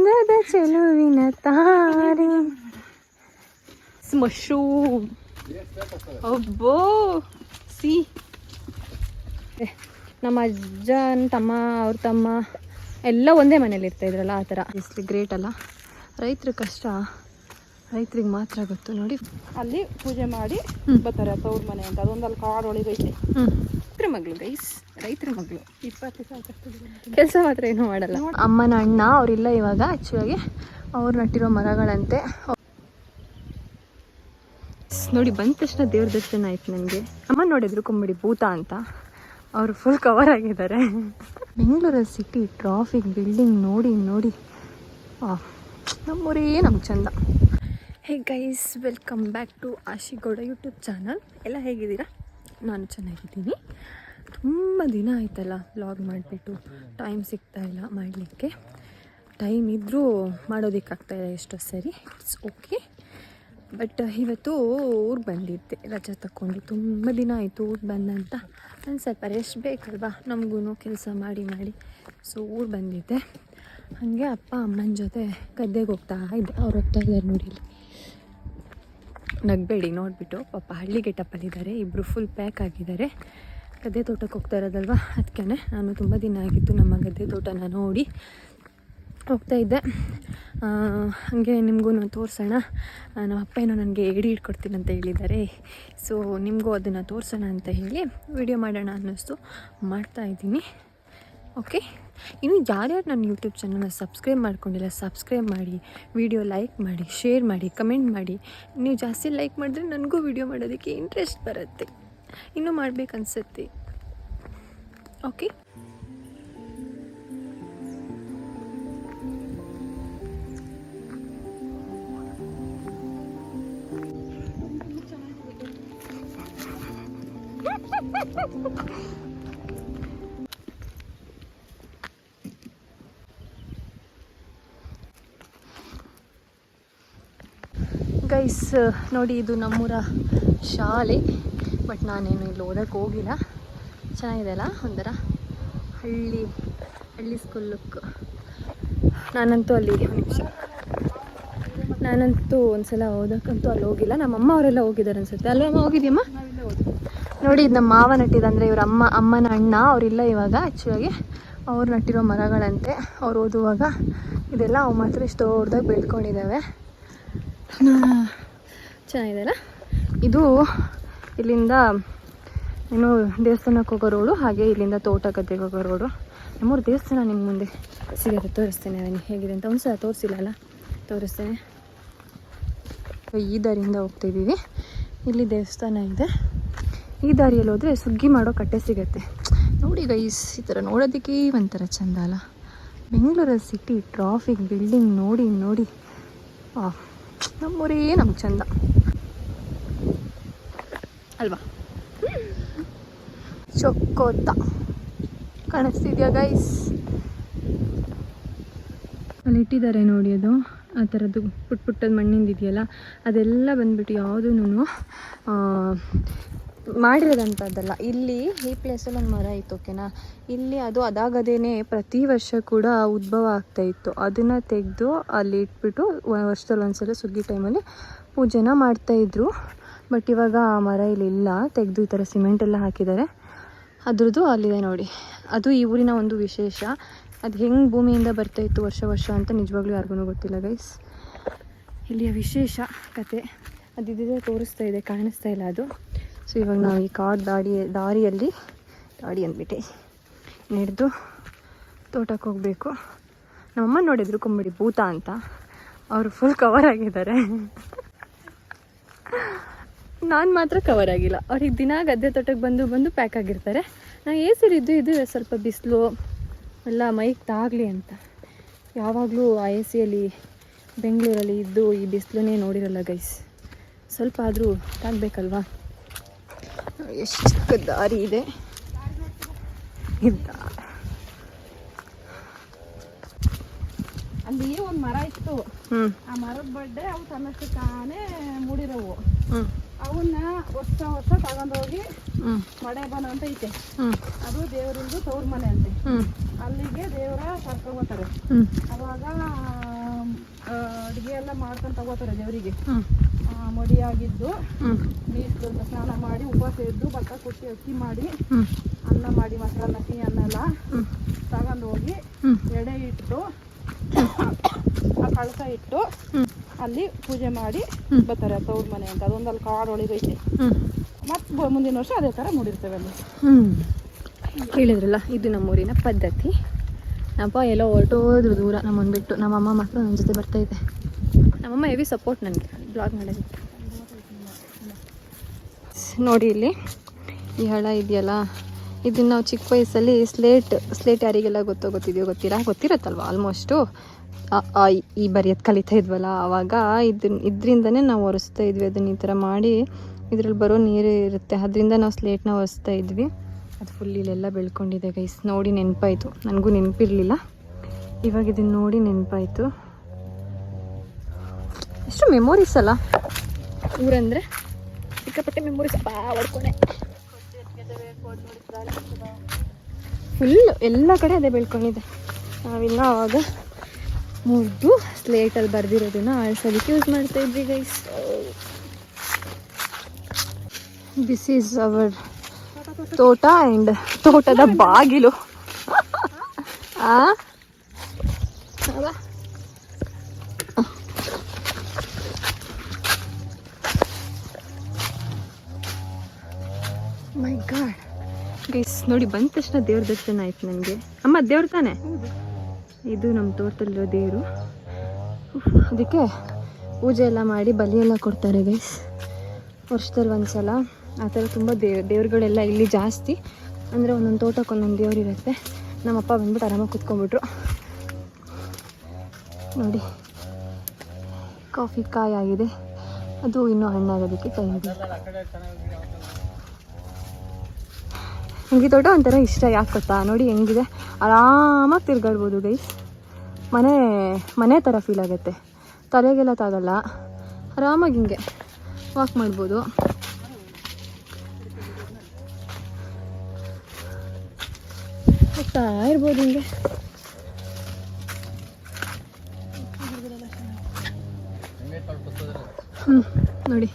ಗದ ಚೆಲುವಿನ ತಾರೆ. ಮಶ್ರೂಮ್ ಒಬ್ಬೋ ಸಿ. ನಮ್ಮ ಅಜ್ಜನ ತಮ್ಮ, ಅವ್ರ ತಮ್ಮ ಎಲ್ಲ ಒಂದೇ ಮನೇಲಿ ಇರ್ತಾ ಇದ್ರಲ್ಲ ಆ ಥರ. ಎಷ್ಟು ಗ್ರೇಟ್ ಅಲ್ಲ. ರೈತರ ಕಷ್ಟ. ರೈತರಿಗೆ ಮಾತ್ರ ಗೊತ್ತು ನೋಡಿ. ಅಲ್ಲಿ ಪೂಜೆ ಮಾಡಿ. ಬರ್ತಾರೆ ತವ್ರ ಮನೆ ಅಂತ. ಅದೊಂದು ಅಲ್ಲಿ ಕಾಡು ಒಳಗೈತೆ. ಹ್ಞೂ ರೈತರ ಮಗಳು ಗೈಸ್. ರೈತರ ಮಗಳು. ಇಪ್ಪತ್ತು ಸಾವಿರ ಕೆಲಸ ಮಾತ್ರ ಏನು ಮಾಡಲ್ಲ. ಅಮ್ಮನ ಅಣ್ಣ ಅವರಿಲ್ಲ ಇವಾಗ ಆ್ಯಕ್ಚುಲಾಗಿ ಅವ್ರು ನಟ್ಟಿರೋ ಮರಗಳಂತೆ. ನೋಡಿ ಬಂದ ತಕ್ಷಣ ದೇವ್ರ ದರ್ಶನ ಆಯ್ತು ನನಗೆ. ಅಮ್ಮ ನೋಡಿದ್ರು ಕೊಂಬಿಡಿ ಭೂತ ಅಂತ. ಅವರು ಫುಲ್ ಕವರ್ ಆಗಿದ್ದಾರೆ. ಬೆಂಗಳೂರಲ್ಲಿ ಸಿಟಿ ಟ್ರಾಫಿಕ್ ಬಿಲ್ಡಿಂಗ್ ನೋಡಿ ನೋಡಿ. ನಮ್ಮೂರೇ ನಮ್ಗೆ ಚಂದ hey guys welcome back to Ashigowda YouTube channel ಎಲ್ಲ ಹೇಗಿದ್ದೀರಾ? ನಾನು ಚೆನ್ನಾಗಿದ್ದೀನಿ. ತುಂಬ ದಿನ ಆಯ್ತಲ್ಲ ವ್ಲಾಗ್ ಮಾಡಿಬಿಟ್ಟು. ಟೈಮ್ ಸಿಗ್ತಾ ಇಲ್ಲ ಮಾಡಲಿಕ್ಕೆ. ಟೈಮ್ ಇದ್ದರೂ ಮಾಡೋದಕ್ಕಾಗ್ತಾಯಿಲ್ಲ ಎಷ್ಟೋ ಸರಿ. ಇಟ್ಸ್ ಓಕೆ ಬಟ್ ಇವತ್ತು ಊರು ಬಂದಿದ್ದೆ. ರಜೆ ತಗೊಂಡು ತುಂಬ ದಿನ ಆಯಿತು ಊರು ಬಂದಂತ. ನಾನು ಸ್ವಲ್ಪ ರೆಸ್ಟ್ ಬೇಕಲ್ವಾ? ನಮಗೂ ಕೆಲಸ ಮಾಡಿ ಮಾಡಿ. ಸೊ ಊರು ಬಂದಿದ್ದೆ. ಹಾಗೆ ಅಪ್ಪ ಅಮ್ಮನ ಜೊತೆ ಗದ್ದೆಗೆ ಹೋಗ್ತಾ ಇದ್ದೆ. ಅವ್ರು ಹೋಗ್ತಾ ಇದ್ದಾರೆ ನೋಡಿ ನಗಬೇಡಿ ನೋಡಿಬಿಟ್ಟು. ಪಾಪ ಹಳ್ಳಿ ಗೆಟಪ್ಪಲ್ಲಿದ್ದಾರೆ ಇಬ್ಬರು ಫುಲ್ ಪ್ಯಾಕ್ ಆಗಿದ್ದಾರೆ. ಗದ್ದೆ ತೋಟಕ್ಕೆ ಹೋಗ್ತಾ ಇರೋದಲ್ವ? ಅದಕ್ಕೆ ನಾನು ತುಂಬ ದಿನ ಆಗಿತ್ತು ನಮ್ಮ ಗದ್ದೆ ತೋಟನ ನೋಡಿ ಹೋಗ್ತಾ ಆ, ಹಾಗೆ ನಿಮಗೂ ನಾನು ತೋರಿಸೋಣ. ನಮ್ಮ ಅಪ್ಪ ಏನೋ ನನಗೆ ಎಡಿ ಇಟ್ಕೊಡ್ತೀನಿ ಅಂತ ಹೇಳಿದ್ದಾರೆ. ಸೊ ನಿಮಗೂ ಅದನ್ನು ತೋರಿಸೋಣ ಅಂತ ಹೇಳಿ ವಿಡಿಯೋ ಮಾಡೋಣ ಅನ್ನಿಸ್ತು. ಮಾಡ್ತಾ ಇದ್ದೀನಿ. ಓಕೆ ಇನ್ನು ಯಾರ್ಯಾರು ನನ್ನ ಯೂಟ್ಯೂಬ್ ಚಾನಲ್ನ ಸಬ್ಸ್ಕ್ರೈಬ್ ಮಾಡ್ಕೊಂಡಿಲ್ಲ ಸಬ್ಸ್ಕ್ರೈಬ್ ಮಾಡಿ ವಿಡಿಯೋ ಲೈಕ್ ಮಾಡಿ ಶೇರ್ ಮಾಡಿ ಕಮೆಂಟ್ ಮಾಡಿ, ನೀವು ಜಾಸ್ತಿ ಲೈಕ್ ಮಾಡಿದ್ರೆ ನನಗೂ ವಿಡಿಯೋ ಮಾಡೋದಕ್ಕೆ ಇಂಟ್ರೆಸ್ಟ್ ಬರುತ್ತೆ. ಇನ್ನೂ ಮಾಡ್ಬೇಕನ್ಸುತ್ತೆ ಓಕೆ ಗೈಸ್ ನೋಡಿ ಇದು ನಮ್ಮೂರ ಶಾಲೆ ಬಟ್ ನಾನೇನು ಇಲ್ಲಿ ಓದಕ್ಕೆ ಹೋಗಿಲ್ಲ. ಚೆನ್ನಾಗಿದೆ ಅಲ್ಲ ಒಂಥರ? ಹಳ್ಳಿ ಹಳ್ಳಿ ಸ್ಕೂಲ್ ಲುಕ್ ನಾನಂತೂ ಅಲ್ಲಿ ನಿಮಿಷ. ನಾನಂತೂ ಒಂದ್ಸಲ ಓದೋಕ್ಕಂತೂ ಅಲ್ಲಿ ಹೋಗಿಲ್ಲ. ನಮ್ಮ ಅಮ್ಮ ಅವರೆಲ್ಲ ಹೋಗಿದ್ದಾರೆ ಅನ್ಸುತ್ತೆ. ಅಲ್ವಾ ಅಮ್ಮ ಹೋಗಿದ್ಯಮ್ಮ ನೋಡಿ ಇದು ನಮ್ಮ ಮಾವ ನಟ್ಟಿದ ಅಂದರೆ ಇವ್ರ ಅಮ್ಮ, ಅಮ್ಮನ ಅಣ್ಣ, ಅವರಿಲ್ಲ ಇವಾಗ ಆ್ಯಕ್ಚುಲಾಗಿ ಅವ್ರು ನಟ್ಟಿರೋ ಮರಗಳಂತೆ. ಅವ್ರು ಓದುವಾಗ ಇದೆಲ್ಲ ಅವು ಮಾತ್ರ ಇಷ್ಟು ದೊಡ್ಡದಾಗಿ ಬೆಳ್ಕೊಂಡಿದ್ದಾವೆ. ಚೆನ್ನಾಗಿದೆ ಅಲ್ಲ ಇದು ಇಲ್ಲಿಂದ ಏನು ದೇವಸ್ಥಾನಕ್ಕೆ ಹೋಗೋ ರೋಡು ಹಾಗೆ ಇಲ್ಲಿಂದ ತೋಟ ಗದ್ದೆಗೆ ಹೋಗೋ ರೋಡು. ನಮ್ಮೂರು ದೇವಸ್ಥಾನ ನಿಮ್ಮ ಮುಂದೆ. ಸಿಗುತ್ತೆ ತೋರಿಸ್ತೇನೆ ಅವನಿಗೆ. ಹೇಗಿದೆ ಅಂತ ಒಂದು ಸಲ ತೋರಿಸಿಲ್ಲ ಅಲ್ಲ ತೋರಿಸ್ತೇನೆ. ಈ ದಾರಿಯಿಂದ ಹೋಗ್ತಿದ್ದೀವಿ ಇಲ್ಲಿ ದೇವಸ್ಥಾನ ಇದೆ. ಈ ದಾರಿಯಲ್ಲಿ ಹೋದರೆ ಸುಗ್ಗಿ ಮಾಡೋ ಕಟ್ಟೆ ಸಿಗುತ್ತೆ. ನೋಡಿ ಗೈಸ್ ಈ ಥರ ನೋಡೋದಕ್ಕೆ ಒಂಥರ ಚೆಂದ ಅಲ್ಲ. ಬೆಂಗಳೂರಲ್ಲಿ ಸಿಟಿ ಟ್ರಾಫಿಕ್ ಬಿಲ್ಡಿಂಗ್ ನೋಡಿ ನೋಡಿ. ಆ, ನಮ್ಮೂರೇ ನಮ್ಗೆ ಚಂದ. ಅಲ್ವಾ? ಚೊಕ್ಕೋತ. ಕಾಣಿಸ್ತಿದ್ಯಾ ಗೈಸ್ ಅಲ್ಲಿ ನೋಡಿ ಅದು. ಆ ಥರದ್ದು ಪುಟ್ ಪುಟ್ಟದ ಮಣ್ಣಿಂದ ಇದೆಯಲ್ಲ ಅದೆಲ್ಲ ಬಂದ್ಬಿಟ್ಟು ಯಾವುದೂ ಮಾಡಿರೋದಂಥದ್ದಲ್ಲ. ಇಲ್ಲಿ ಈ ಪ್ಲೇಸಲ್ಲಿ ಒಂದು ಮರ ಇತ್ತು ಓಕೆನಾ ಇಲ್ಲಿ ಅದು ಅದಾಗದೇನೆ ಪ್ರತಿ ವರ್ಷ ಕೂಡ ಉದ್ಭವ ಆಗ್ತಾ ಇತ್ತು. ಅದನ್ನು ತೆಗೆದು ಅಲ್ಲಿ ಇಟ್ಬಿಟ್ಟು ವರ್ಷದಲ್ಲಿ ವರ್ಷದಲ್ಲಿ ಒಂದ್ಸಲ ಸುಗ್ಗಿ ಟೈಮಲ್ಲಿ ಪೂಜೆನ ಮಾಡ್ತಾಯಿದ್ರು ಬಟ್ ಇವಾಗ ಆ ಮರ ಇಲ್ಲಿ ಇಲ್ಲ. ತೆಗೆದು ಈ ಥರ ಸಿಮೆಂಟ್ ಎಲ್ಲ ಹಾಕಿದ್ದಾರೆ ಅದ್ರದ್ದು ಅಲ್ಲಿದೆ ನೋಡಿ. ಅದು ಈ ಊರಿನ ಒಂದು ವಿಶೇಷ. ಅದು ಹೆಂಗೆ ಭೂಮಿಯಿಂದ ಬರ್ತಾ ಇತ್ತು ವರ್ಷ ವರ್ಷ ಅಂತ ನಿಜವಾಗ್ಲೂ ಯಾರಿಗೂ ಗೊತ್ತಿಲ್ಲ ಗೈಸ್ ಇಲ್ಲಿಯ ವಿಶೇಷ ಕತೆ ಅದಿದ್ದರೆ ತೋರಿಸ್ತಾ ಇದೆ, ಕಾಣಿಸ್ತಾ ಇಲ್ಲ ಅದು. ಸೊ, ಇವಾಗ ನಾವು ಈ ಕಾಡು ದಾಡಿ, ದಾರಿಯಲ್ಲಿ ದಾಡಿ ಅಂದ್ಬಿಟ್ಟೆ ನಡೆದು ತೋಟಕ್ಕೆ ಹೋಗಬೇಕು. ನಮ್ಮಮ್ಮ ನೋಡಿದ್ರು ಕುಂಬಿಡಿ ಭೂತ ಅಂತ. ಅವರು ಫುಲ್ ಕವರ್ ಆಗಿದ್ದಾರೆ. ನಾನು ಮಾತ್ರ ಕವರ್ ಆಗಿಲ್ಲ. ಅವ್ರಿಗೆ ದಿನ ಗದ್ದೆ ತೋಟಕ್ಕೆ ಬಂದು ಬಂದು ಪ್ಯಾಕ್ ಆಗಿರ್ತಾರೆ. ನಾನು ಎ ಇದ್ದು, ಇದು ಸ್ವಲ್ಪ ಬಿಸಿಲು, ಎಲ್ಲ ಮೈಗೆ ತಾಗಲಿ ಅಂತ. ಯಾವಾಗಲೂ ಆ ಎ ಸಿಯಲ್ಲಿ ಬೆಂಗಳೂರಲ್ಲಿ ಇದ್ದು ಈ ಬಿಸಿಲನ್ನೇ ನೋಡಿರಲ್ಲ ಗೈಸ್ ಸ್ವಲ್ಪ ಆದರೂ ತಾಗಬೇಕಲ್ವಾ? ಎಷ್ಟು ಚಿಕ್ಕ ದಾರಿ ಇದೆ. ಇದ್ದ. ಅಲ್ಲಿ ಒಂದು ಮರ ಇತ್ತು. ಆ ಮರದ ಬಡ್ಡೆ ಅವು ತನ್ನಷ್ಟು ತಾನೇ ಮೂಡಿರವು ಅವನ್ನ ವರ್ಷ ವರ್ಷ ತಗೊಂಡೋಗಿ ಮಳೆ ಮಡೆ ಬನ ಅಂತ ಐತೆ. ಅದು ದೇವರಿಂದು ತವ್ರ ಮನೆ ಅಂತೆ. ಅಲ್ಲಿಗೆ ದೇವರ ಕರ್ಕೊಂಡ್ ಅವಾಗ ಅಡುಗೆ ಎಲ್ಲ ಮಾಡ್ಕೊಂಡು ತಗೋತಾರೆ ದೇವರಿಗೆ. ಮಡಿಯಾಗಿದ್ದು ನೀರು ಸ್ನಾನ ಮಾಡಿ ಉಪವಾಸ ಇದ್ದು ಭತ್ತ ಕುಟ್ಟಿ ಅಕ್ಕಿ ಮಾಡಿ ಅನ್ನ ಮಾಡಿ ಮಸಾಲ ಸಿಹಿ ಅನ್ನೆಲ್ಲ ತಗೊಂಡು ಹೋಗಿ ಎಡೆ ಇಟ್ಟು ಆ ಕಳಸ ಇಟ್ಟು ಅಲ್ಲಿ ಪೂಜೆ ಮಾಡಿ. ಬರ್ತಾರೆ ತವ್ರ ಮನೆ ಅಂತ. ಅದೊಂದಲ್ಲಿ ಕಾಡು ಒಳಗೈತೆ. ಹ್ಞೂ ಮತ್ತೆ ಮುಂದಿನ ವರ್ಷ ಅದೇ ಥರ ಮೂಡಿರ್ತೇವೆ ಅಲ್ಲಿ. ಹೇಳಿದ್ರಲ್ಲ ಇದು ನಮ್ಮೂರಿನ ಪದ್ಧತಿ. ನಮ್ಮಪ್ಪ ಎಲ್ಲೋ ಹೊರಟೋದ್ರು ದೂರ ನಮ್ಮನ್ನು ಬಿಟ್ಟು. ನಮ್ಮಮ್ಮ ಮಾತ್ರ ನನ್ನ ಜೊತೆ ಬರ್ತೈತೆ ನಮ್ಮಮ್ಮ ಹೆವಿ ಸಪೋರ್ಟ್ ನನಗೆ ಬ್ಲಾಗ್ ಮಾಡೋದಕ್ಕೆ. ನೋಡಿ ಇಲ್ಲಿ, ಈ ಹಳ ಇದೆಯಲ್ಲ? ಇದನ್ನ ನಾವು ಚಿಕ್ಕ ವಯಸ್ಸಲ್ಲಿ ಸ್ಲೇಟ್ ಸ್ಲೇಟ್ ಯಾರಿಗೆಲ್ಲ ಗೊತ್ತೋ ಗೊತ್ತಿದೆಯೋ ಗೊತ್ತಿಲ್ಲ? ಗೊತ್ತಿರತ್ತಲ್ವ? ಆಲ್ಮೋಸ್ಟು ಈ ಬರೆಯೋದು ಕಲಿತಾ ಇದ್ವಲ್ಲ? ಆವಾಗ ಇದನ್ನ ಇದರಿಂದನೇ ನಾವು ಒರೆಸ್ತಾ ಇದ್ವಿ. ಅದನ್ನ ಈ ಥರ ಮಾಡಿ ಇದ್ರಲ್ಲಿ ಬರೋ ನೀರು ಇರುತ್ತೆ. ಅದರಿಂದ ನಾವು ಸ್ಲೇಟ್ನ ಒರೆಸ್ತಾ ಇದ್ವಿ. ಅದು ಫುಲ್ ಇಲ್ಲೆಲ್ಲ ಬೆಳ್ಕೊಂಡಿದೆ ಗೈಸ್ ನೋಡಿ ನೆನಪಾಯಿತು. ನನಗೂ ನೆನಪಿರಲಿಲ್ಲ. ಇವಾಗ ಇದನ್ನ ನೋಡಿ ನೆನಪಾಯಿತು. ಎಷ್ಟು ಮೆಮೊರೀಸ್ ಅಲ್ಲ? ಊರಂದರೆ ಸಿಕ್ಕಾಪಟ್ಟೆ ಮೆಮೊರೀಸ್ ಬಾ ಹೊಡ್ಕೊಂಡೆ ಫುಲ್ ಎಲ್ಲ ಕಡೆ ಅದೇ ಬೆಳ್ಕೊಂಡಿದೆ. ನಾವಿನ್ನ ಆವಾಗ ಮುರಿದು ಸ್ಲೇಟಲ್ಲಿ ಬರೆದಿರೋದನ್ನ ಆಳ್ಸೋದಕ್ಕೆ ಯೂಸ್ ಮಾಡ್ತಾ ಇದ್ವಿ ಗೈಸ್ ದಿಸ್ ಈಸ್ ಅವರ್ ತೋಟ ಆ್ಯಂಡ್ ತೋಟದ ಬಾಗಿಲು. ಆ? ಮೈ ಗಾಡ್ ಗೈಸ್ ನೋಡಿ, ಬಂದ ತಕ್ಷಣ ದೇವ್ರ ದರ್ಶನ ಆಯ್ತು ನನಗೆ. ಅಮ್ಮ, ದೇವ್ರ ತಾನೆ? ಇದು ನಮ್ಮ ತೋಟದಲ್ಲಿರೋ ದೇವರು. ಅದಕ್ಕೆ ಪೂಜೆ ಎಲ್ಲ ಮಾಡಿ ಬಲಿ ಎಲ್ಲ ಕೊಡ್ತಾರೆ ಗೈಸ್ ವರ್ಷದಲ್ಲಿ ಒಂದು ಸಲ ಆ ಥರ ತುಂಬ ದೇವ್, ದೇವ್ರುಗಳೆಲ್ಲ ಇಲ್ಲಿ ಜಾಸ್ತಿ. ಅಂದರೆ ಒಂದೊಂದು ತೋಟಕ್ಕೆ ಒಂದೊಂದು ದೇವ್ರು ಇರುತ್ತೆ. ನಮ್ಮಪ್ಪ ಬಂದ್ಬಿಟ್ಟು ಆರಾಮಾಗಿ ಕುತ್ಕೊಂಡ್ಬಿಟ್ರು. ನೋಡಿ. ಕಾಫಿ ಕಾಯಿ ಆಗಿದೆ ಅದು ಇನ್ನೂ ಹಣ್ಣಾಗೋದಕ್ಕೆ ಟೈಮ್ ಬೇಕು ನನಗೆ ತೋಟ ಒಂಥರ ಇಷ್ಟ ಯಾಕೆ ಗೊತ್ತಾ? ನೋಡಿ ಹೆಂಗಿದೆ. ಆರಾಮಾಗಿ ತಿರ್ಗಾಡ್ಬೋದು ಗೈಸ್ ಮನೆ ಮನೆ ಥರ ಫೀಲ್ ಆಗುತ್ತೆ. ತಲೆಗೆಲ್ಲ ತಾಗಲ್ಲ. ಆರಾಮಾಗಿ ಹಿಂಗೆ ವಾಕ್ ಮಾಡ್ಬೋದು. ಇರ್ಬೋದು ಹಿಂಗೆ. ಹ್ಞೂ ನೋಡಿ.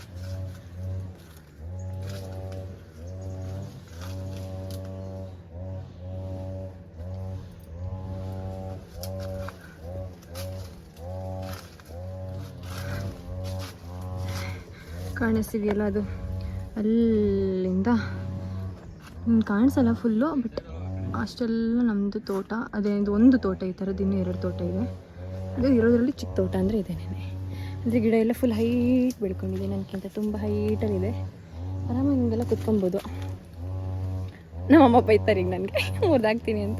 ಕಾಣಿಸ್ತಿದೆಯಲ್ಲ ಅದು? ಅಲ್ಲಿಂದ ಕಾಣಿಸಲ್ಲ ಫುಲ್ಲು ಬಟ್ ಅಷ್ಟೆಲ್ಲ ನಮ್ಮದು ತೋಟ, ಅದೇ ಒಂದು ತೋಟ ಈ ಥರದ್ದು, ಇನ್ನೂ ಎರಡು ತೋಟ ಇದೆ. ಇದು ಇರೋದ್ರಲ್ಲಿ ಚಿಕ್ಕ ತೋಟ ಅಂದರೆ ಇದೆ ನೆನೆ. ಅಂದರೆ ಗಿಡ ಎಲ್ಲ ಫುಲ್ ಹೈಟ್ ಬೆಳ್ಕೊಂಡಿದೆ ನನಗಿಂತ ತುಂಬ ಹೈಟಲ್ಲಿದೆ ಆರಾಮಾಗಿ ಹಿಂಗೆಲ್ಲ ಕುತ್ಕೊಬೋದು ನಮ್ಮಮ್ಮ ಬೈತಾರೆ ಈಗ ನನಗೆ ಮುರಿದಾಗ್ತೀನಿ ಅಂತ.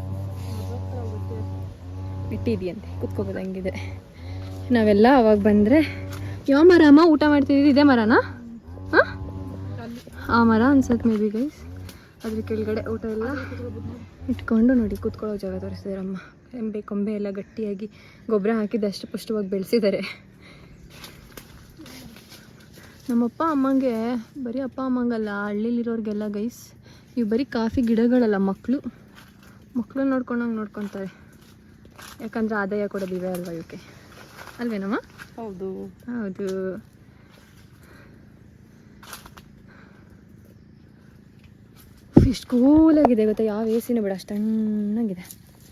ಇಟ್ಟಿದೆಯಂತೆ ಕುತ್ಕೋಬೋದು ಹಂಗಿದೆ. ನಾವೆಲ್ಲ ಅವಾಗ ಬಂದರೆ, ಯಾವ ಮರ ಅಮ್ಮ ಊಟ ಮಾಡ್ತಿದ್ದೀವಿ ಇದೇ ಮರನಾ? ಆ ಮರ ಅನ್ಸತ್ತೆ ಮೇ ಬಿ ಗೈಸ್ ಅದ್ರ ಕೆಳಗಡೆ ಊಟ ಎಲ್ಲ ಇಟ್ಕೊಂಡು ನೋಡಿ ಕೂತ್ಕೊಳ್ಳೋ ಜಾಗ ತೋರಿಸಿದಾರಮ್ಮ. ಎಂಬೆ ಕೊಂಬೆ ಎಲ್ಲ ಗಟ್ಟಿಯಾಗಿ ಗೊಬ್ಬರ ಹಾಕಿದಷ್ಟು ಅಷ್ಟು ಪುಷ್ಟವಾಗಿ ಬೆಳೆಸಿದ್ದಾರೆ. ನಮ್ಮಪ್ಪ ಅಮ್ಮಂಗೆ ಬರೀ ಅಪ್ಪ ಅಮ್ಮಂಗಲ್ಲ ಹಳ್ಳಿಲಿರೋರಿಗೆಲ್ಲ ಗೈಸ್ ಇವು ಬರೀ ಕಾಫಿ ಗಿಡಗಳಲ್ಲ ಮಕ್ಕಳು ಮಕ್ಕಳು ನೋಡ್ಕೊಂಡಂಗೆ ನೋಡ್ಕೊತಾರೆ. ಯಾಕಂದ್ರೆ ಆದಾಯ ಕೊಡೋದಿವೆ ಅಲ್ವಾ ಇವಕ್ಕೆ ಅಲ್ವೇನಮ್ಮ? ಹೌದು. ಹೌದು. ಇಷ್ಟು ಕೂಲಾಗಿದೆ ಗೊತ್ತಾ? ಯಾವ ಎ ಸಿನೂ ಬಿಡ, ಅಷ್ಟು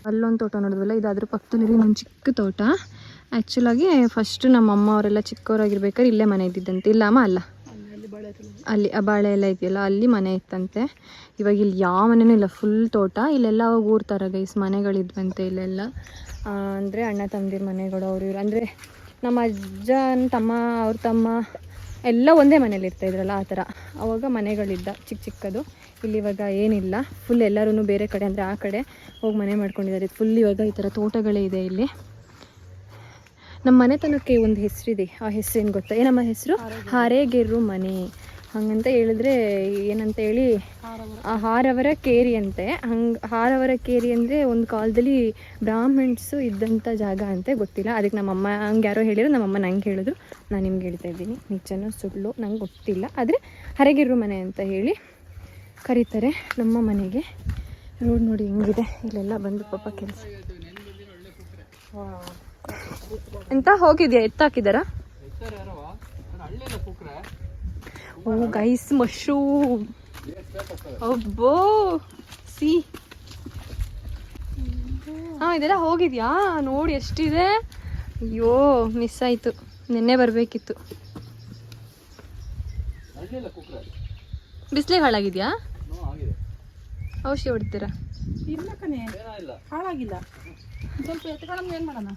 ಅಲ್ಲೊಂದು ತೋಟ ನೋಡಿದ್ವಲ್ಲ ಇದು ಅದ್ರ ಪಕ್ಕದಲ್ಲಿ ನಮ್ಮ ಚಿಕ್ಕ ತೋಟ. ಆ್ಯಕ್ಚುಲಾಗಿ ಫಸ್ಟ್ ನಮ್ಮ ಅಮ್ಮ ಅವರೆಲ್ಲ ಚಿಕ್ಕವರಾಗಿರ್ಬೇಕಾದ್ರೆ ಇಲ್ಲೇ ಮನೆ ಇದ್ದಿದ್ದಂತೆ. ಇಲ್ಲ ಅಮ್ಮ, ಅಲ್ಲ. ಅಲ್ಲಿ ಆ ಬಾಳೆ ಎಲ್ಲ ಇದೆಯಲ್ಲ, ಅಲ್ಲಿ ಮನೆ ಇತ್ತಂತೆ. ಇವಾಗ ಇಲ್ಲಿ ಯಾವ ಮನೇನೂ ಇಲ್ಲ ಫುಲ್ ತೋಟ. ಇಲ್ಲೆಲ್ಲ ಅವಾಗ ಊರ್ ಗೈಸ್ ಮನೆಗಳಿದ್ವಂತೆ ಇಲ್ಲೆಲ್ಲ. ಅಂದರೆ ಅಣ್ಣ ತಮ್ಮದಿರ ಮನೆಗಳು ಅವ್ರು ಇವ್ರು ಅಂದರೆ ನಮ್ಮ ಅಜ್ಜ, ತಮ್ಮ, ಅವ್ರ ತಮ್ಮ ಎಲ್ಲ ಒಂದೇ ಮನೇಲಿ ಇರ್ತಾ ಇದ್ರಲ್ಲ ಆ ಥರ. ಅವಾಗ ಮನೆಗಳಿದ್ದ ಚಿಕ್ಕ ಚಿಕ್ಕದು. ಇಲ್ಲಿ ಇವಾಗ ಏನಿಲ್ಲ. ಫುಲ್ ಎಲ್ಲರೂ ಬೇರೆ ಕಡೆ ಅಂದರೆ ಆ ಕಡೆ ಹೋಗಿ ಮನೆ ಮಾಡ್ಕೊಂಡಿದ್ದಾರೆ. ಫುಲ್ ಇವಾಗ ಈ ಥರ ತೋಟಗಳೇ ಇದೆ ಇಲ್ಲಿ. ನಮ್ಮ ಮನೆತನಕ್ಕೆ ಒಂದು ಹೆಸರಿದೆ. ಆ ಹೆಸರೇನು ಗೊತ್ತಾ? ಏನಮ್ಮ ಹೆಸರು? ಹಾರೇಗೆರು ಮನೆ. ಹಂಗಂತ ಹೇಳಿದ್ರೆ ಏನಂತ ಹೇಳಿ ಆ ಹಾರವರ ಕೇರಿ ಅಂತೆ. ಹಂಗೆ ಹಾರವರ ಕೇರಿ ಅಂದರೆ ಒಂದು ಕಾಲದಲ್ಲಿ ಬ್ರಾಹ್ಮಿಣ್ಸು ಇದ್ದಂಥ ಜಾಗ ಅಂತೆ ಗೊತ್ತಿಲ್ಲ. ಅದಕ್ಕೆ ನಮ್ಮಮ್ಮ ಹಂಗೆ ಯಾರೋ ಹೇಳಿದ್ರು ನಮ್ಮಮ್ಮ ನಂಗೆ ಹೇಳಿದ್ರು. ನಾನು ನಿಮ್ಗೆ ಹೇಳ್ತಾ ಇದ್ದೀನಿ. ನಿಜನೋ ಸುಳ್ಳು ನಂಗೆ ಗೊತ್ತಿಲ್ಲ. ಆದರೆ ಹರಗಿರು ಮನೆ ಅಂತ ಹೇಳಿ ಕರೀತಾರೆ ನಮ್ಮ ಮನೆಗೆ. ರೋಡ್ ನೋಡಿ ಹೆಂಗಿದೆ. ಇಲ್ಲೆಲ್ಲ ಬಂದು ಪಾಪ ಕೆಲಸ. ಎಂತ ಹೋಗಿದ್ಯಾ? ಎತ್ತಾಕಿದಾರಾ? ಓ ಗೈಸ್ ಮಶ್ರೂಮ್ ಅಬ್ಬೋ, ಸಿ. ಹಾ, ಇದೆಲ್ಲ ಹೋಗಿದ್ಯಾ? ನೋಡಿ, ಎಷ್ಟಿದೆ. ಅಯ್ಯೋ ಮಿಸ್ ಆಯ್ತು. ನಿನ್ನೆ ಬರಬೇಕಿತ್ತು. ಬಿಸಿಲಿಗೆ ಹಾಳಾಗಿದ್ಯಾ? ಔಷಧಿ ಹೊಡಿತೀರಾ? ಇಲ್ಲ ಕಣೆ, ಹಾಳಾಗಿಲ್ಲ. ಸ್ವಲ್ಪ ಎತ್ಕೊಳ್ಳೋದು ಏನು ಮಾಡೋಣ?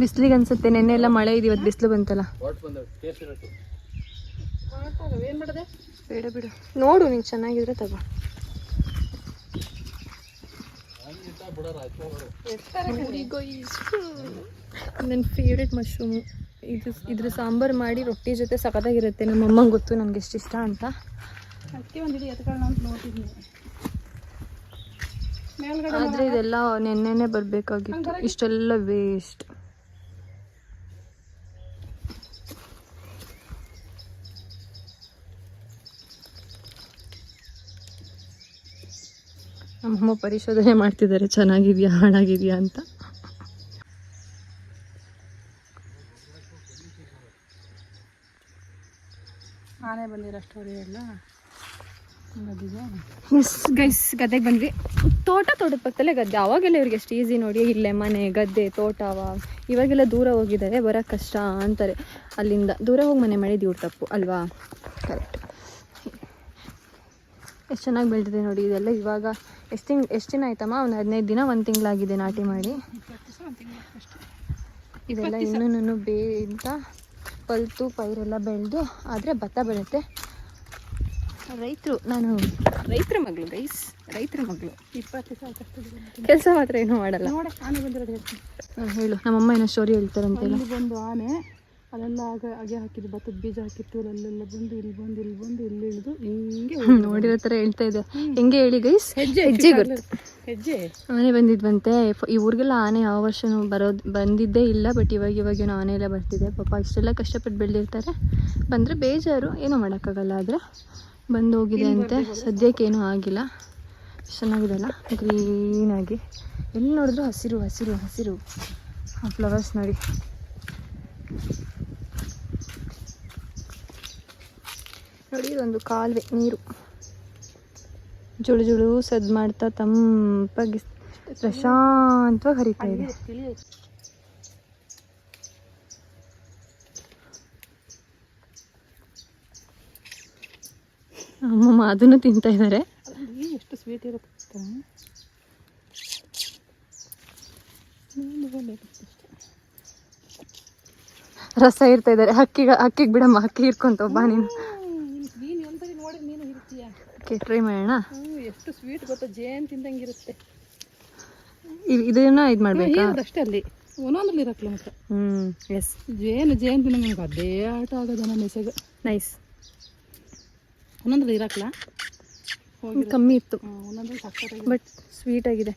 ಬಿಸಿಲಿಗೆ ಅನ್ಸುತ್ತೆ ನೆನ್ನೆ ಎಲ್ಲ ಮಳೆ ಇದೆ ಇವತ್ತು ಬಿಸಿಲು ಬಂತಲ್ಲ. ಏನು ಮಾಡೋದೆ? ಬೇಡ ಬಿಡು. ನೋಡು ನೀನು ಚೆನ್ನಾಗಿದ್ರೆ ತಗೋ. ನನ್ನ ಫೇವ್ರೆಟ್ ಮಶ್ರೂಮು ಇದು ಇದ್ರ ಸಾಂಬಾರು ಮಾಡಿ ರೊಟ್ಟಿ ಜೊತೆ ಸಖತ್ತಾಗಿರುತ್ತೆ. ನಮ್ಮ ಅಮ್ಮಂಗೆ ಗೊತ್ತು ನನಗೆ ಎಷ್ಟು ಇಷ್ಟ ಅಂತ. ಅದಕ್ಕೆ ಒಂದು ಹಿಡಿ ಎತ್ಕೊಳ್ಳೋಣ ಅಂತ ನೋಡ್ತಿದ್ದೀನಿ ಆದರೆ ಇದೆಲ್ಲ ನೆನ್ನೆನೆ ಬರಬೇಕಾಗಿತ್ತು. ಇಷ್ಟೆಲ್ಲ ವೇಸ್ಟ್ ನಮ್ಮಮ್ಮ ಪರಿಶೋಧನೆ ಮಾಡ್ತಿದ್ದಾರೆ ಚೆನ್ನಾಗಿದ್ಯಾ ಹಾಳಾಗಿದ್ಯಾ ಅಂತ. ನಾನೇ ಬಂದಿರೋ ಸ್ಟೋರಿ ಎಲ್ಲ. ಎಸ್ ಗೈಸ್ ಗದ್ದೆಗೆ ಬಂದ್ವಿ. ತೋಟ ತೋಟದ ಪಕ್ಕದಲ್ಲೇ ಗದ್ದೆ. ಅವಾಗೆಲ್ಲ ಇವ್ರಿಗೆ ಎಷ್ಟು ಈಸಿ ನೋಡಿ ಇಲ್ಲೇ ಮನೆ ಗದ್ದೆ ತೋಟ ಅವ ಇವಾಗೆಲ್ಲ ದೂರ ಹೋಗಿದ್ದಾರೆ ಬರೋಕ್ಕೆ ಕಷ್ಟ ಅಂತಾರೆ. ಅಲ್ಲಿಂದ ದೂರ ಹೋಗಿ ಮನೆ ಮಾಡಿದ್ದು ಇವ್ರ ತಪ್ಪು ಅಲ್ವಾ? ಕರೆಕ್ಟ್ ಎಷ್ಟು ಚೆನ್ನಾಗಿ ಬೆಳೆದಿದೆ ನೋಡಿ ಇದೆಲ್ಲ ಇವಾಗ ಎಷ್ಟು ತಿಂಗ್ ಎಷ್ಟು ದಿನ ಆಯ್ತಮ್ಮ? ಒಂದು ಹದಿನೈದು ದಿನ ಒಂದು ತಿಂಗಳಾಗಿದೆ ನಾಟಿ ಮಾಡಿ. ಇದೆಲ್ಲ ಇನ್ನೂ ಬೇ ಅಂತ ಪಲ್ತು ಪೈರೆಲ್ಲ ಬೆಳೆದು ಆದರೆ ಭತ್ತ ಬೆಳೆಯುತ್ತೆ. ರೈತರು ನಾನು ರೈತರ ಮಗಳು ಗೈಸ್ ರೈತರ ಮಗಳು. ಇಪ್ಪತ್ತು ಕೆಲಸ ಮಾತ್ರ ಏನು ಮಾಡಲ್ಲ. ನೋಡಿ ಆನೆ ಬಂದಿರೋದು ಹೇಳ್ತೀನಿ ಹೇಳು. ನಮ್ಮಮ್ಮ ಏನೋ ಸ್ಟೋರಿ ಹೇಳ್ತಾರಂತೆ ಇಲ್ಲಿ ಬಂದು ಆನೆ ಅಲ್ಲೆಲ್ಲ ಆಗ ಅಗೆ ಹಾಕಿದ್ದು ಭತ್ತದ ಬೀಜ ಹಾಕಿತ್ತು ಅಲ್ಲೆಲ್ಲ ಬಂದು ಇಲ್ಲಿ ಬಂದು ಇಲ್ಲಿ ಬಂದು ಇಲ್ಲಿ ಇಳಿದು ಹಿಂಗೆ ನೋಡಿರೋ ಥರ ಹೇಳ್ತಾ ಇದೆ. ಹೆಂಗೆ ಹೇಳಿ ಗೈಸ್? ಹೆಜ್ಜೆ ಹೆಜ್ಜೆ ಗೊತ್ತು. ಹೆಜ್ಜೆ? ಆನೆ ಬಂದಿದ್ವಂತೆ. ಈ ಊರಿಗೆಲ್ಲ ಆನೆ ಯಾವ ವರ್ಷನೂ ಬರೋದು ಬಂದಿದ್ದೇ ಇಲ್ಲ ಬಟ್ ಇವಾಗ ಇವಾಗೇನೋ ಆನೆ ಎಲ್ಲ ಬರ್ತಿದೆ. ಪಾಪ ಇಷ್ಟೆಲ್ಲ ಕಷ್ಟಪಟ್ಟು ಬೆಳೆದಿರ್ತಾರೆ. ಬಂದರೆ ಬೇಜಾರು. ಏನೂ ಮಾಡೋಕ್ಕಾಗಲ್ಲ ಆದರೆ. ಬಂದು ಹೋಗಿದೆ ಅಂತೆ ಸದ್ಯಕ್ಕೆ ಏನೂ ಆಗಿಲ್ಲ. ಚೆನ್ನಾಗಿದೆಲ್ಲ ಗ್ರೀನಾಗಿ. ಎಲ್ಲಿ ನೋಡಿದ್ರು ಹಸಿರು ಹಸಿರು ಹಸಿರು. ಆ ಫ್ಲವರ್ಸ್ ನೋಡಿ. ನೋಡಿ ಒಂದು ಕಾಲುವೆ ನೀರು. ಜುಳು ಜುಳು ಸದ್ ಮಾಡ್ತಾ ತಂಪಾಗಿ ಪ್ರಶಾಂತವಾಗಿ ಹರಿತಾ ಇದೆ. ಅಮ್ಮಮ್ಮ ಅದನ್ನು ತಿಂತಾ ಇದ್ದಾರೆ. ಎಷ್ಟು ಸ್ವೀಟ್ ಇರುತ್ತೆ. ರಸ ಇರ್ತಾ ಇದ್ದಾರೆ. ಹಕ್ಕಿಗೆ ಹಕ್ಕಿಗೆ ಬಿಡಮ್ಮ ಹಕ್ಕಿ ಇರ್ಕೊಂತ ಒಬ್ಬ ನೀನು. ಟ್ರೈ ಮಾಡೋಣ. ಎಷ್ಟು ಸ್ವೀಟ್ ಗೊತ್ತಾ? ಜೇನ್ ತಿಂದಂಗಿರುತ್ತೆ ಇರುತ್ತೆ. ಇದನ್ನ ಇದು ಮಾಡಬೇಕಾ? ಅಷ್ಟೇ ಅಲ್ಲಿ? ಒಂದೊಂದ್ರಲ್ಲಿ ಇರಕ್ಲ ಮಾತ್ರ. ಹ್ಞೂ ಎಸ್ ಜೇನು ಜೇನು ತಿನ್ನಂಗೆ ನನಗೆ ಅದೇ ಆಟ ಆಗೋದು ನನ್ನ ಮೆಸೇಜ್. ನೈಸ್ ಒಂದೊಂದ್ರಲ್ಲಿ ಇರಕ್ಲ? ಕಮ್ಮಿ ಇತ್ತು. ಬಟ್ ಸ್ವೀಟ್ ಆಗಿದೆ.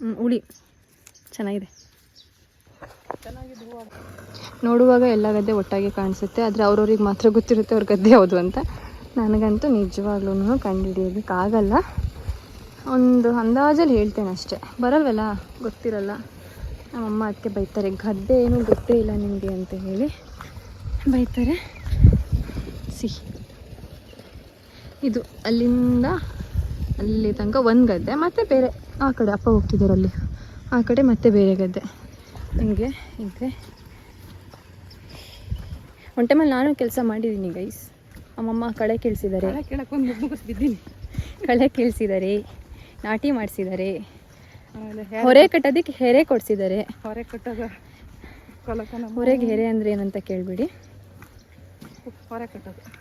ಹ್ಞೂ ಹುಳಿ. ಚೆನ್ನಾಗಿದೆ. ನೋಡುವಾಗ ಎಲ್ಲ ಗದ್ದೆ ಒಟ್ಟಾಗಿ ಕಾಣಿಸುತ್ತೆ. ಆದರೆ ಅವ್ರವ್ರಿಗೆ ಮಾತ್ರ ಗೊತ್ತಿರುತ್ತೆ ಅವ್ರ ಗದ್ದೆ ಯಾವುದು ಅಂತ. ನನಗಂತೂ ನಿಜವಾಗ್ಲೂ ಕಂಡುಹಿಡಿಯೋದಕ್ಕಾಗಲ್ಲ ಒಂದು ಅಂದಾಜಲ್ಲಿ ಹೇಳ್ತೇನೆ ಅಷ್ಟೇ. ಬರಲ್ವಲ್ಲ? ಗೊತ್ತಿರಲ್ಲ. ನಮ್ಮಮ್ಮ ಅದಕ್ಕೆ ಬೈತಾರೆ. ಗದ್ದೆ ಏನು ಗೊತ್ತೇ ಇಲ್ಲ ನಿಮಗೆ ಅಂತ ಹೇಳಿ. ಬೈತಾರೆ. ಸಿ ಇದು ಅಲ್ಲಿಂದ ಅಲ್ಲಿ ತನಕ ಒಂದು ಗದ್ದೆ ಮತ್ತು ಬೇರೆ ಆ ಕಡೆ ಅಪ್ಪ ಹೋಗ್ತಿದ್ದಾರೆ ಅಲ್ಲಿ ಆ ಕಡೆ ಮತ್ತೆ ಬೇರೆ ಗದ್ದೆ. ನನಗೆ ಇದೆ ಒನ್ ಟೈಮಲ್ಲಿ ನಾನು ಕೆಲಸ ಮಾಡಿದ್ದೀನಿ ಗೈಸ್ ಅಮ್ಮಮ್ಮ ಕಳೆ ಕೇಳಿಸಿದ್ದಾರೆ. ಬಿದ್ದೀನಿ. ಕಳೆ ಕೇಳಿಸಿದ್ದಾರೆ. ನಾಟಿ ಮಾಡಿಸಿದ್ದಾರೆ. ಹೊರೆ ಕಟ್ಟೋದಕ್ಕೆ ಹೆರೆ ಕೊಡಿಸಿದ್ದಾರೆ. ಹೊರೆ ಕಟ್ಟೋದು ಹೊರಗೆ ಹೆರೆ ಅಂದರೆ ಏನಂತ ಕೇಳಿಬಿಡಿ.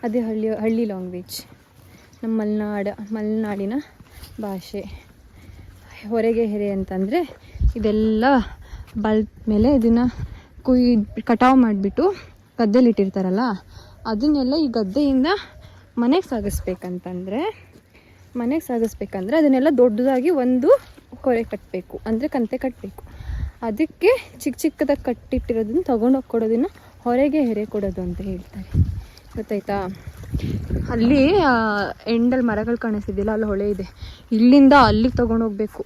ಅದೇ ಹಳ್ಳಿ ಹಳ್ಳಿ ಲ್ಯಾಂಗ್ವೇಜ್ ನಮ್ಮ ಮಲೆನಾಡ, ಮಲೆನಾಡಿನ ಭಾಷೆ. ಹೊರಗೆ ಹೆರೆ ಅಂತಂದರೆ ಇದೆಲ್ಲ ಬಲ್ ಮೇಲೆ ಇದನ್ನು ಕುಯ್, ಕಟಾವು ಮಾಡಿಬಿಟ್ಟು ಗದ್ದೆಲಿ ಇಟ್ಟಿರ್ತಾರಲ್ಲ, ಅದನ್ನೆಲ್ಲ ಈ ಗದ್ದೆಯಿಂದ ಮನೆಗೆ ಸಾಗಿಸ್ಬೇಕಂತಂದರೆ, ಮನೆಗೆ ಸಾಗಿಸ್ಬೇಕಂದ್ರೆ ಅದನ್ನೆಲ್ಲ ದೊಡ್ಡದಾಗಿ ಒಂದು ಕೊರೆ ಕಟ್ಟಬೇಕು ಅಂದರೆ ಕಂತೆ ಕಟ್ಟಬೇಕು ಅದಕ್ಕೆ ಚಿಕ್ಕ ಚಿಕ್ಕದಾಗಿ ಕಟ್ಟಿಟ್ಟಿರೋದನ್ನ ತೊಗೊಂಡೋಗಿ ಕೊಡೋದನ್ನು ಹೊರಗೆ ಹೆರೆ ಕೊಡೋದು ಅಂತ ಹೇಳ್ತಾರೆ. ಗೊತ್ತಾಯ್ತಾ? ಅಲ್ಲಿ ಎಂಡಲ್ಲಿ ಮರಗಳು ಕಾಣಿಸ್ತಿದ್ದಿಲ್ಲ, ಅಲ್ಲಿ ಹೊಳೆ ಇದೆ. ಇಲ್ಲಿಂದ ಅಲ್ಲಿಗೆ ತೊಗೊಂಡೋಗ್ಬೇಕು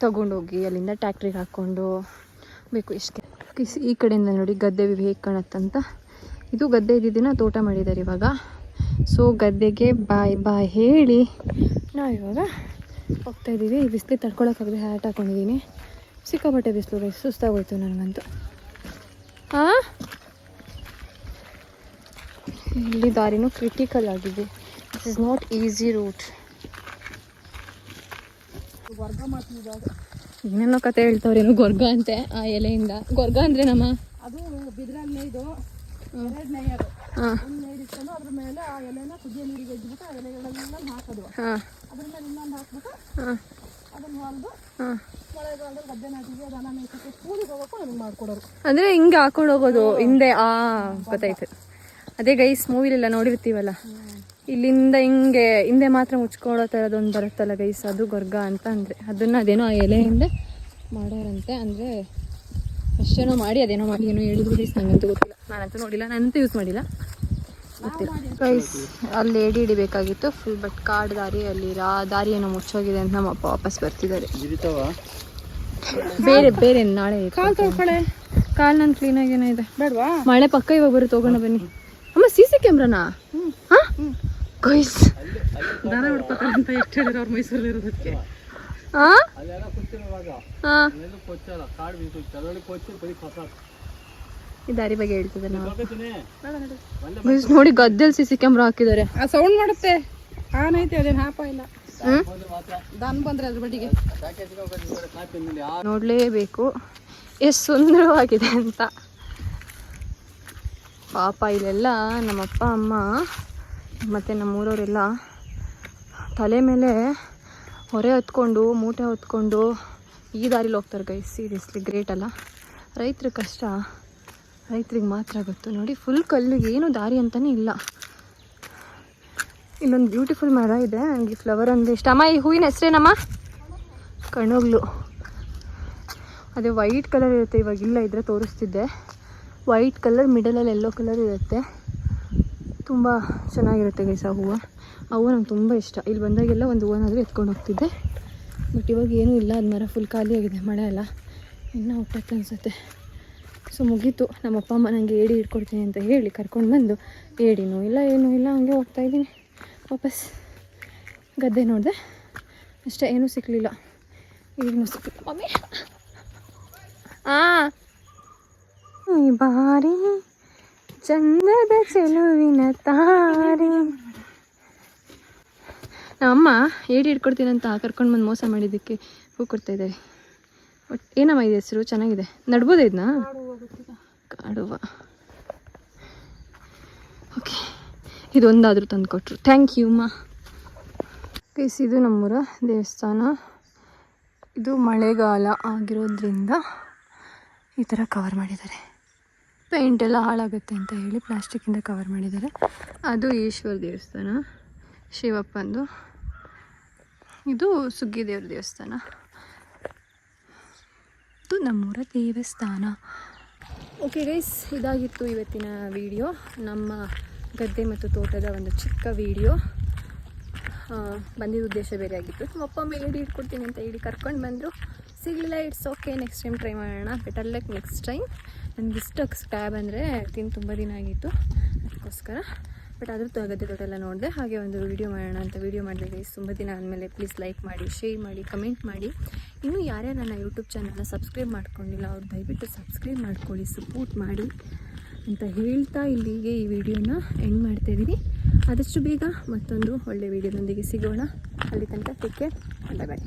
ತೊಗೊಂಡೋಗಿ ಅಲ್ಲಿಂದ ಟ್ಯಾಕ್ಟ್ರಿಗೆ ಹಾಕ್ಕೊಂಡು ಬೇಕು ಇಷ್ಟೇ. ಈ ಕಡೆಯಿಂದ ನೋಡಿ ಗದ್ದೆ ಹೇಗೆ ಕಾಣತ್ತಂತ. ಇದು ಗದ್ದೆ ಇದ್ದಿದ್ದಿನ ತೋಟ ಮಾಡಿದ್ದಾರೆ ಇವಾಗ. ಸೊ, ಗದ್ದೆಗೆ ಬಾಯ್ ಬಾಯ್ ಹೇಳಿ. ನಾವು ಇವಾಗ ಹೋಗ್ತಾ ಇದ್ದೀವಿ. ಈ ಬಿಸಿಲು ತಡ್ಕೊಳಕ್ಕಾಗದೆ ಹ್ಯಾಟ್ ಹಾಕೊಂಡಿದ್ದೀನಿ ಸಿಕ್ಕಾಪಟ್ಟೆ ಬಿಸಿಲು, ಸುಸ್ತಾಗೋಯ್ತು ನನಗಂತೂ. ಹಾಂ ಇಲ್ಲಿ ದಾರಿನೂ ಕ್ರಿಟಿಕಲ್ ಆಗಿದೆ. It is not easy route ಗೊರ್ಗ ಮಾಡ್ತಿದ್ದಾಗ ಏನೇನೋ ಕತೆ ಹೇಳ್ತಾವ್ರೇನು ಗೊರ್ಗ ಅಂತೆ ಆ ಎಲೆಯಿಂದ. ಗೊರ್ಗ ಅಂದ್ರೆ ನಮ್ಮ? ಅದು ಬಿದ್ರಲ್ಲಿ ನೇಯ್ದು ಎರಡು ನೇಯೋದು ಒಂದು ನೇಯ್ದು ಇಟ್ಕೊಂಡು ಅದ್ರ ಮೇಲೆ ಆ ಎಲೆನ ಕುದಿಯ ನೀರಿಗೆ ಎದ್ಬಿಟ್ಟು ಆ ಎಲೆಗಳೆಲ್ಲ ಹಾಕೋದು. ಹಾಂ. ಅದ್ರ ಮೇಲೆ ಇನ್ನೊಂದು ಹಾಕ್ಬಿಟ್ಟು ಹಾಂ. ಅದನ್ನ ಹೊಲ್ದು ಮಳೆಗಾಲದಲ್ಲಿ ಗದ್ದೆ ನಾಟಿಗೆ ದನ ಮೇಯ್ಸಕ್ಕೆ ಸ್ಕೂಲಿಗೆ ಹೋಗೋಕ್ಕೂ ನಮ್ಗೆ ಮಾಡ್ಕೊಡೋರು. ಅಂದರೆ ಹಿಂಗೆ ಹಾಕೊಂಡು ಹೋಗೋದು ಹಿಂದೆ ಆ ಗೊತ್ತಾಯ್ತು. ಅದೇ ಗೈಸ್ ಮೂವಿಲೆಲ್ಲ ನೋಡಿರ್ತೀವಲ್ಲ? ಇಲ್ಲಿಂದ ಹಿಂಗೆ ಹಿಂದೆ ಮಾತ್ರ ಮುಚ್ಕೊಳ್ಳೋ ಥರದೊಂದು ಬರುತ್ತಲ್ಲ ಗೈಸ್ ಅದು ಗೊರ್ಗ ಅಂತ ಅಂದರೆ. ಅದನ್ನು ಅದೇನೋ ಆ ಎಲೆಯಿಂದ ಮಾಡೋರಂತೆ. ಅಂದರೆ ಅಷ್ಟೇನೋ ಮಾಡಿ ಅದೇನೋ ಮಾಡಿ ಏನೋ ಹೇಳಿದ್ರು ಗೈಸ್ ನನಗಂತೂ ಗೊತ್ತಿಲ್ಲ. ನಾನಂತೂ ನೋಡಿಲ್ಲ ನಾನಂತೂ ಯೂಸ್ ಮಾಡಿಲ್ಲ. ಗೊತ್ತಿಲ್ಲ. ಗೈಸ್ ಅಲ್ಲಿ ಎಡಿ ಹಿಡಿಬೇಕಾಗಿತ್ತು. ಫುಲ್ ಬಟ್ ಕಾಡು ದಾರಿ ಅಲ್ಲಿ ರಾ ದಾರಿ ಏನೋ ಮುಚ್ಚೋಗಿದೆ ಅಂತ ನಮ್ಮ ಅಪ್ಪ ವಾಪಸ್ ಬರ್ತಿದ್ದಾರೆ. ಬೇರೆ ಬೇರೆ ನಾಳೆ ಕಾಲು ನನ್ನ ಕಾಲ್ ನನ್ನ ಕ್ಲೀನಾಗಿ ಏನೋ ಇದೆ ಬೇಡವಾ? ಮಳೆ ಪಕ್ಕ ಇವಾಗ ಬರುತ್ತೆ ಹೋಗೋಣ ಬನ್ನಿ. ಅಮ್ಮ ಸಿ ಸಿ ಕ್ಯಾಮ್ರಾನಾ ಹಾ? ಗೈಸ್ ದಾರ ಬಿಡ್ಬೇಕಂತ ಅಂತ ಎಷ್ಟು ಹೇಳಿದ್ರು ಅವ್ರು ಮೈಸೂರಲ್ಲಿ ಇರೋದಕ್ಕೆ. ಹಾ ಹಾ ಈ ದಾರಿ ಬಗ್ಗೆ ಹೇಳ್ತಿದ್ದೆ ನಾವು ನೋಡಿ ಗದ್ದೆಲ್ ಸಿ ಸಿ ಕ್ಯಾಮ್ರಾ ಹಾಕಿದ್ದಾರೆ. ಆ ಸೌಂಡ್ ಮಾಡುತ್ತೆ. ಆನೈತೆ ಅದೇನು ಹಾಪ ಇಲ್ಲ. ದನ್ ದನ ಬಂದ್ರೆ ಅದ್ರ ಬಡ್ಡಿಗೆ ನೋಡ್ಲೇಬೇಕು. ಎಷ್ಟು ಸುಂದರವಾಗಿದೆ ಅಂತ. ಪಾಪ ಇಲ್ಲೆಲ್ಲ ನಮ್ಮಪ್ಪ, ಅಮ್ಮ ಮತ್ತು ನಮ್ಮೂರವರೆಲ್ಲ ತಲೆ ಮೇಲೆ ಹೊರೆ ಹೊತ್ಕೊಂಡು, ಮೂಟೆ ಹೊತ್ಕೊಂಡು ಈ ದಾರಿಲಿ ಹೋಗ್ತಾರೆ ಗೈಸ್ ಸೀರಿಯಸ್ಲಿ ಗ್ರೇಟ್ ಅಲ್ಲ? ರೈತರ ಕಷ್ಟ. ರೈತರಿಗೆ ಮಾತ್ರ ಗೊತ್ತು. ನೋಡಿ ಫುಲ್ ಕಲ್ಲಿಗೆ ಏನು ದಾರಿ ಅಂತಲೇ ಇಲ್ಲ. ಇಲ್ಲೊಂದು ಬ್ಯೂಟಿಫುಲ್ ಮರ ಇದೆ. ನನಗೆ ಫ್ಲವರ್ ಅಂದರೆ ಇಷ್ಟ. ಅಮ್ಮ, ಈ ಹೂವಿನ ಹೆಸರೇನಮ್ಮ? ಕಣೋಗ್ಲು ಅದೇ ವೈಟ್ ಕಲರ್ ಇರುತ್ತೆ, ಇವಾಗ ಇಲ್ಲ, ಇದ್ರೆ ತೋರಿಸ್ತಿದ್ದೆ. ವೈಟ್ ಕಲರ್ ಮಿಡಲಲ್ಲಿ ಎಲ್ಲೋ ಕಲರ್ ಇರುತ್ತೆ. ತುಂಬ ಚೆನ್ನಾಗಿರುತ್ತೆ ಗೈಸ ಹೂವು. ಆ ಹೂವು ನಂಗೆ ತುಂಬ ಇಷ್ಟ. ಇಲ್ಲಿ ಬಂದಾಗೆಲ್ಲ ಒಂದು ಹೂವನಾದರೂ ಎತ್ಕೊಂಡು ಹೋಗ್ತಿದ್ದೆ. ಬಟ್ ಇವಾಗ ಏನೂ ಇಲ್ಲ, ಅದು ಮರ ಫುಲ್ ಖಾಲಿಯಾಗಿದೆ ಮಳೆ ಎಲ್ಲ ಇನ್ನೂ ಹುಟ್ಟಕ್ಕೆ ಅನಿಸುತ್ತೆ. ಸೊ ಮುಗೀತು. ನಮ್ಮ ಅಪ್ಪ ಅಮ್ಮ ನನಗೆ ಏಡಿ ಇಟ್ಕೊಡ್ತೀನಿ ಅಂತ ಹೇಳಿ ಕರ್ಕೊಂಡು ಬಂದು ಏಡಿನೂ ಇಲ್ಲ, ಏನೂ ಇಲ್ಲ, ಹಂಗೆ ಹೋಗ್ತಾ ಇದ್ದೀನಿ. ವಾಪಸ್ ಗದ್ದೆ ನೋಡಿದೆ. ಅಷ್ಟೇ, ಏನೂ ಸಿಕ್ಕಲಿಲ್ಲ ಈಗಲೂ ಸಿಕ್ಕಿಲ್ಲ ಮಮ್ಮಿ. ಆ ಈ ಬಾರಿ, ಚಂದದ ಚೆಲುವಿನ ತಾರೆ. ನಮ್ಮಮ್ಮ ಏಡಿ ಹಿಡ್ಕೊಡ್ತೀನಿ ಅಂತ ಕರ್ಕೊಂಡು ಬಂದು ಮೋಸ ಮಾಡಿದ್ದಕ್ಕೆ ಹೂ ಕೊಡ್ತಾ ಇದ್ದಾರೆ. ಬಟ್ ಏನಮ್ಮ ಇದೆ ಹೆಸರು? ಚೆನ್ನಾಗಿದೆ. ನಡ್ಬೋದ ಇದನ್ನ ಕಾಡುವ. ಓಕೆ. ಇದೊಂದಾದರೂ ತಂದು ಕೊಟ್ಟರು ಥ್ಯಾಂಕ್ ಯು, ಅಮ್ಮ. ಪ್ಲೀಸ್ ಇದು ನಮ್ಮೂರ ದೇವಸ್ಥಾನ. ಇದು ಮಳೆಗಾಲ ಆಗಿರೋದ್ರಿಂದ ಈ ಥರ ಕವರ್ ಮಾಡಿದ್ದಾರೆ. ಪೇಂಟ್ ಎಲ್ಲ ಹಾಳಾಗುತ್ತೆ ಅಂತ ಹೇಳಿ ಪ್ಲಾಸ್ಟಿಕ್ಕಿಂದ ಕವರ್ ಮಾಡಿದ್ದಾರೆ. ಅದು ಈಶ್ವರ ದೇವಸ್ಥಾನ, ಶಿವಪ್ಪಂದು. ಇದು ಸುಗ್ಗಿ ದೇವ್ರ ದೇವಸ್ಥಾನ. ಇದು ನಮ್ಮೂರ ದೇವಸ್ಥಾನ. ಓಕೆ ಗೈಸ್ ಇದಾಗಿತ್ತು ಇವತ್ತಿನ ವಿಡಿಯೋ ನಮ್ಮ ಗದ್ದೆ ಮತ್ತು ತೋಟದ ಒಂದು ಚಿಕ್ಕ ವಿಡಿಯೋ ಬಂದಿದ್ದ ಉದ್ದೇಶ ಬೇರೆ ಆಗಿತ್ತು. ನಮ್ಮ ಅಪ್ಪ ಏಡಿ ಇಟ್ಕೊಡ್ತೀನಿ ಅಂತ ಹೇಳಿ ಕರ್ಕೊಂಡು ಬಂದರು. ಸಿಗಲಿಲ್ಲ it's okay next time try ಮಾಡೋಣ. ಬೆಟರ್ ಲೈಕ್ ನೆಕ್ಸ್ಟ್ ಟೈಮ್ ನನಗೆ ಇಷ್ಟ ಕ್ಯಾಬ್ ಅಂದರೆ ತಿಂದು ತುಂಬ ದಿನ ಆಗಿತ್ತು, ಅದಕ್ಕೋಸ್ಕರ. ಬಟ್ ಆದರೂ ಗದ್ದೆ ತೋಟ ನೋಡಿದೆ, ಹಾಗೆ ಒಂದು ವಿಡಿಯೋ ಮಾಡೋಣ ಅಂತ ವೀಡಿಯೋ ಮಾಡಿದೆ ತುಂಬ ದಿನ ಆದಮೇಲೆ ಪ್ಲೀಸ್ ಲೈಕ್ ಮಾಡಿ ಶೇರ್ ಮಾಡಿ ಕಮೆಂಟ್ ಮಾಡಿ. ಇನ್ನೂ ಯಾರ್ಯಾರು ನನ್ನ ಯೂಟ್ಯೂಬ್ ಚಾನಲ್ನ ಸಬ್ಸ್ಕ್ರೈಬ್ ಮಾಡ್ಕೊಂಡಿಲ್ಲ, ಅವ್ರು ದಯವಿಟ್ಟು ಸಬ್ಸ್ಕ್ರೈಬ್ ಮಾಡ್ಕೊಳ್ಳಿ ಸಪೋರ್ಟ್ ಮಾಡಿ ಅಂತ ಹೇಳ್ತಾ ಇಲ್ಲಿಗೆ ಈ ವಿಡಿಯೋನ ಎಂಡ್ ಮಾಡ್ತಾ ಇದ್ದೀನಿ. ಆದಷ್ಟು ಬೇಗ ಮತ್ತೊಂದು ಒಳ್ಳೆ ವಿಡಿಯೋದೊಂದಿಗೆ ಸಿಗೋಣ. ಅಲ್ಲಿ ತನಕ ಟೇಕ್ ಕೇರ್ ಬಾಯ್